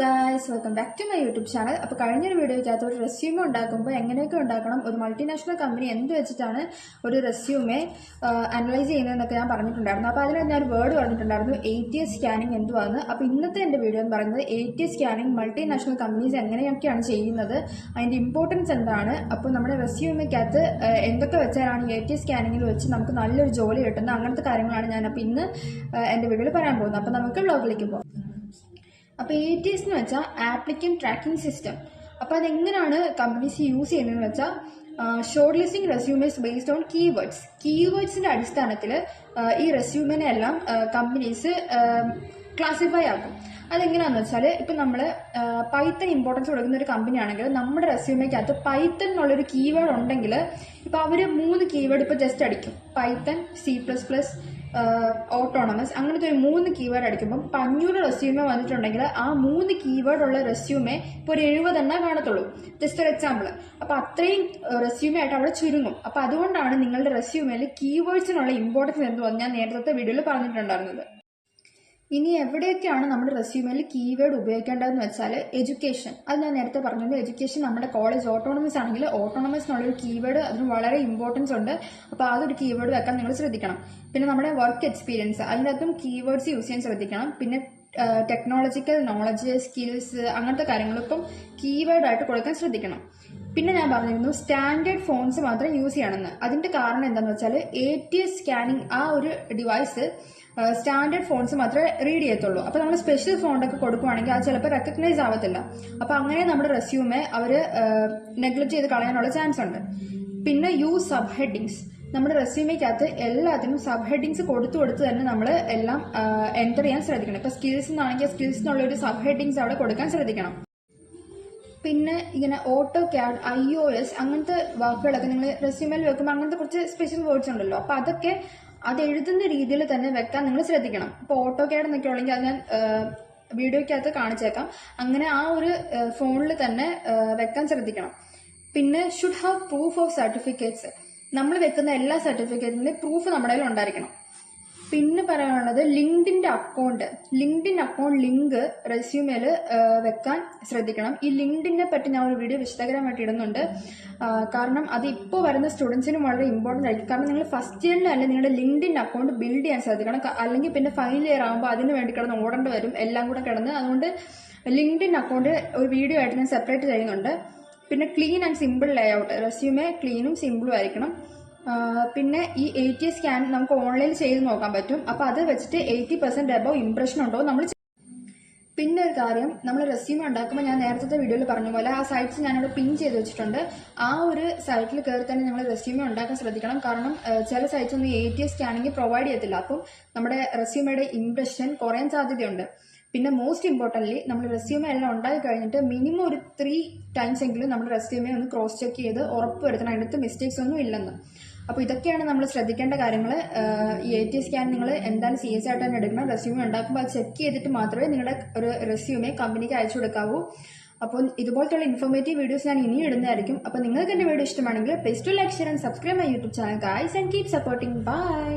Guys welcome back to my YouTube channel അപ്പോൾ കഴിഞ്ഞൊരു വീഡിയോയ്ക്കകത്ത് ഒരു റെസ്യൂമ് ഉണ്ടാക്കുമ്പോൾ എങ്ങനെയൊക്കെ ഉണ്ടാക്കണം ഒരു മൾട്ടിനാഷണൽ കമ്പനി എന്ത് വെച്ചിട്ടാണ് ഒരു റെസ്യൂമെ അനലൈസ് ചെയ്യുന്നതെന്നൊക്കെ ഞാൻ പറഞ്ഞിട്ടുണ്ടായിരുന്നു. അപ്പോൾ അതിന് ഞാൻ ഒരു വേർഡ് പറഞ്ഞിട്ടുണ്ടായിരുന്നു എ ടി എസ് സ്കാനിങ് എന്തുവാന്ന്. അപ്പോൾ ഇന്നത്തെ എന്റെ വീഡിയോ എന്ന് പറയുന്നത് A T S scanning multinational companies എങ്ങനെയൊക്കെയാണ് ചെയ്യുന്നത് അതിന്റെ ഇമ്പോർട്ടൻസ് എന്താണ് അപ്പോൾ നമ്മുടെ റെസ്യൂമയ്ക്കകത്ത് എന്തൊക്കെ വെച്ചാലാണ് എ ടി എസ് സ്കാനിങ്ങിൽ വെച്ച് നമുക്ക് നല്ലൊരു ജോലി കിട്ടുന്നത് അങ്ങനത്തെ കാര്യങ്ങളാണ് ഞാൻ അപ്പോൾ ഇന്ന് എന്റെ വീഡിയോയിൽ പറയാൻ പോകുന്നത്. അപ്പോൾ നമുക്ക് ബ്ലോഗിലേക്ക് പോകാം അപ്പോൾ എ ടി എസ് എന്ന് വെച്ചാൽ ആപ്ലിക്കൻ ട്രാക്കിംഗ് സിസ്റ്റം അപ്പോൾ അതെങ്ങനെയാണ് കമ്പനീസ് യൂസ് ചെയ്യുന്നതെന്ന് വെച്ചാൽ short listing resumes based on keywords കീവേഡ്സിന്റെ അടിസ്ഥാനത്തിൽ ഈ റെസ്യൂമിനെ എല്ലാം കമ്പനീസ് ക്ലാസിഫൈ ആക്കും. അതെങ്ങനെയാണെന്ന് വെച്ചാൽ ഇപ്പം നമ്മൾ പൈത്തൺ ഇമ്പോർട്ടൻസ് കൊടുക്കുന്ന ഒരു കമ്പനി ആണെങ്കിൽ നമ്മുടെ റെസ്യൂമേക്കകത്ത് പൈത്തൺ എന്നുള്ളൊരു കീവേഡ് ഉണ്ടെങ്കിൽ ഇപ്പോൾ അവർ മൂന്ന് കീവേഡ് ഇപ്പോൾ ജസ്റ്റ് അടിക്കും. Python C plus plus autonomous അങ്ങനത്തെ ഒരു മൂന്ന് കീവേഡ് അടിക്കുമ്പോൾ പഞ്ഞൂറ് റെസ്യൂമേ വന്നിട്ടുണ്ടെങ്കിൽ ആ മൂന്ന് കീവേഡ് ഉള്ള റെസ്യൂമേ ഇപ്പോൾ ഒരു എഴുപതെണ്ണ കാണത്തുള്ളൂ. ജസ്റ്റ് ഒരു എക്സാമ്പിൾ അപ്പോൾ അത്രയും റെസ്യൂമേ ആയിട്ട് അവിടെ ചുരുങ്ങും. അപ്പോൾ അതുകൊണ്ടാണ് നിങ്ങളുടെ റെസ്യൂമേയിൽ കീവേഡ്സിനുള്ള ഇമ്പോർട്ടൻസ് എന്തുവന്ന് ഞാൻ നേരത്തെ വീഡിയോയിൽ പറഞ്ഞിട്ടുണ്ടായിരുന്നത്. ഇനി എവിടെയൊക്കെയാണ് നമ്മുടെ റെസ്യൂമിൽ കീവേഡ് ഉപയോഗിക്കേണ്ടതെന്ന് വെച്ചാൽ എഡ്യൂക്കേഷൻ അത് ഞാൻ നേരത്തെ പറഞ്ഞത് എഡ്യൂക്കേഷൻ നമ്മുടെ കോളേജ് ഓട്ടോണമസ് ആണെങ്കിൽ ഓട്ടോണമസ് എന്നുള്ളൊരു കീവേഡ് അതിന് വളരെ ഇമ്പോർട്ടൻസ് ഉണ്ട്. അപ്പോൾ അതൊരു കീവേഡ് വെക്കാൻ നിങ്ങൾ ശ്രദ്ധിക്കണം. പിന്നെ നമ്മുടെ വർക്ക് എക്സ്പീരിയൻസ് അതിനകത്തും കീവേഡ്സ് യൂസ് ചെയ്യാൻ ശ്രദ്ധിക്കണം. പിന്നെ ടെക്നോളജിക്കൽ നോളജ് സ്കിൽസ് അങ്ങനത്തെ കാര്യങ്ങളിപ്പം കീവേഡായിട്ട് കൊടുക്കാൻ ശ്രദ്ധിക്കണം. പിന്നെ ഞാൻ പറഞ്ഞിരുന്നു സ്റ്റാൻഡേർഡ് ഫോൺസ് മാത്രം യൂസ് ചെയ്യണമെന്ന്. അതിന്റെ കാരണം എന്താണെന്ന് വെച്ചാൽ എ ടി എസ് സ്കാനിങ് ആ ഒരു ഡിവൈസ് സ്റ്റാൻഡേർഡ് ഫോൺസ് മാത്രമേ റീഡ് ചെയ്യത്തുള്ളൂ. അപ്പോൾ നമ്മൾ സ്പെഷ്യൽ ഫോണ്ടൊക്കെ കൊടുക്കുവാണെങ്കിൽ അത് ചിലപ്പോൾ റെക്കഗ്നൈസ് ആവത്തില്ല. അപ്പോൾ അങ്ങനെ നമ്മുടെ റെസ്യൂമെ അവർ നെഗ്ലക്ട് ചെയ്ത് കളയാനുള്ള ചാൻസ് ഉണ്ട്. പിന്നെ യൂസ് സബ് ഹെഡിങ്സ് നമ്മുടെ റെസ്യൂമേക്കകത്ത് എല്ലാത്തിനും സബ് ഹെഡിങ്സ് കൊടുത്തു കൊടുത്ത് തന്നെ നമ്മൾ എല്ലാം എന്റർ ചെയ്യാൻ ശ്രദ്ധിക്കണം. ഇപ്പോൾ സ്കിൽസ് എന്നാണെങ്കിൽ സ്കിൽസ് എന്നുള്ള ഒരു സബ് ഹെഡിങ്സ് അവിടെ കൊടുക്കാൻ ശ്രദ്ധിക്കണം. പിന്നെ ഇങ്ങനെ AutoCAD I O S അങ്ങനത്തെ വാക്കുകളൊക്കെ നിങ്ങൾ റെസ്യൂമിൽ വെക്കുമ്പോൾ അങ്ങനത്തെ കുറച്ച് സ്പെഷ്യൽ വേർഡ്സ് ഉണ്ടല്ലോ. അപ്പോൾ അതൊക്കെ അത് എഴുതുന്ന രീതിയിൽ തന്നെ വെക്കാൻ നിങ്ങൾ ശ്രദ്ധിക്കണം. ഇപ്പോൾ ഓട്ടോ ക്യാഡ് എന്നൊക്കെ ഉള്ളെങ്കിൽ അത് ഞാൻ വീഡിയോയ്ക്കകത്ത് കാണിച്ചേക്കാം. അങ്ങനെ ആ ഒരു ഫോണിൽ തന്നെ വെക്കാൻ ശ്രദ്ധിക്കണം. പിന്നെ should have proof of certificates നമ്മൾ വെക്കുന്ന എല്ലാ സർട്ടിഫിക്കറ്റിന്റെ പ്രൂഫ് നമ്മുടെ കയ്യിൽ ഉണ്ടായിരിക്കണം. പിന്നെ പറയാനുള്ളത് ലിങ്ക്ഡിന്റെ അക്കൗണ്ട്. ലിങ്ക്ഡിൻ അക്കൗണ്ട് ലിങ്ക് റെസ്യൂമേൽ വെക്കാൻ ശ്രദ്ധിക്കണം. ഈ ലിങ്ക്ഡിനെ പറ്റി ഞാൻ ഒരു വീഡിയോ വിശദകരമായിട്ട് ഇടുന്നുണ്ട്. കാരണം അത് ഇപ്പോൾ വരുന്ന സ്റ്റുഡൻസിനും വളരെ ഇമ്പോർട്ടന്റ് ആയിരിക്കും. കാരണം നിങ്ങൾ ഫസ്റ്റ് ഇയറിൽ അല്ലെങ്കിൽ നിങ്ങളുടെ ലിങ്ക്ഡിൻ അക്കൗണ്ട് ബിൽഡ് ചെയ്യാൻ സാധിക്കണം അല്ലെങ്കിൽ പിന്നെ ഫൈനൽ ഇയർ ആകുമ്പോൾ അതിന് വേണ്ടി കിടന്ന് ഓടേണ്ടി വരും. എല്ലാം കൂടെ കിടന്ന്. അതുകൊണ്ട് ലിങ്ക്ഡിൻ അക്കൗണ്ട് ഒരു വീഡിയോ ആയിട്ട് ഞാൻ സെപ്പറേറ്റ് ചെയ്യുന്നുണ്ട്. പിന്നെ clean and simple layout resume ക്ലീനും സിമ്പിളും ആയിരിക്കണം. പിന്നെ ഈ എ ടി സ്കാൻ നമുക്ക് ഓൺലൈൻ ചെയ്ത് നോക്കാൻ പറ്റും. അപ്പോൾ അത് വെച്ചിട്ട് എയ്റ്റി പെർസെന്റ് എബോ ഇംപ്രഷൻ ഉണ്ടോ നമ്മൾ പിന്നെ ഒരു കാര്യം നമ്മൾ റെസ്യൂം ഉണ്ടാക്കുമ്പോൾ ഞാൻ നേരത്തെ വീഡിയോയിൽ പറഞ്ഞ പോലെ ആ സൈറ്റ്സ് ഞാനിവിടെ പിൻ ചെയ്ത് വെച്ചിട്ടുണ്ട്. ആ ഒരു സൈറ്റിൽ കയറി തന്നെ നമ്മൾ റെസ്യൂമേ ഉണ്ടാക്കാൻ ശ്രദ്ധിക്കണം. കാരണം ചില സൈറ്റ്സ് ഒന്നും A T S scanning provide ചെയ്യത്തില്ല. അപ്പം നമ്മുടെ റെസ്യൂമയുടെ ഇംപ്രഷൻ കുറയാൻ സാധ്യതയുണ്ട്. പിന്നെ മോസ്റ്റ് ഇമ്പോർട്ടന്റ്ലി നമ്മൾ റെസ്യൂമേ എല്ലാം ഉണ്ടായി കഴിഞ്ഞിട്ട് മിനിമം ഒരു ത്രീ ടൈംസ് എങ്കിലും നമ്മൾ റെസ്യൂമേ ഒന്ന് ക്രോസ് ചെക്ക് ചെയ്ത് ഉറപ്പ് വരുത്തണം. അതിനകത്ത് മിസ്റ്റേക്സ് ഒന്നും ഇല്ലെന്ന്. അപ്പോൾ ഇതൊക്കെയാണ് നമ്മൾ ശ്രദ്ധിക്കേണ്ട കാര്യങ്ങൾ ഈ എ ടി സ്കാൻ നിങ്ങൾ എന്താണ് സി എസ് ആയിട്ട് തന്നെ എടുക്കണം റെസ്യൂമെ ഉണ്ടാക്കുമ്പോൾ അത് ചെക്ക് ചെയ്തിട്ട് മാത്രമേ നിങ്ങളുടെ ഒരു റെസ്യൂമേ കമ്പനിക്ക് അയച്ചു കൊടുക്കാവൂ. അപ്പോൾ ഇതുപോലത്തെ ഇൻഫോർമേറ്റീവ് വീഡിയോസ് ഞാൻ ഇനിയും ഇടുന്നതായിരിക്കും. അപ്പോൾ നിങ്ങൾക്ക് എന്റെ വീഡിയോ ഇഷ്ടമാണെങ്കിൽ please to like share and subscribe my YouTube channel guys and keep supporting bye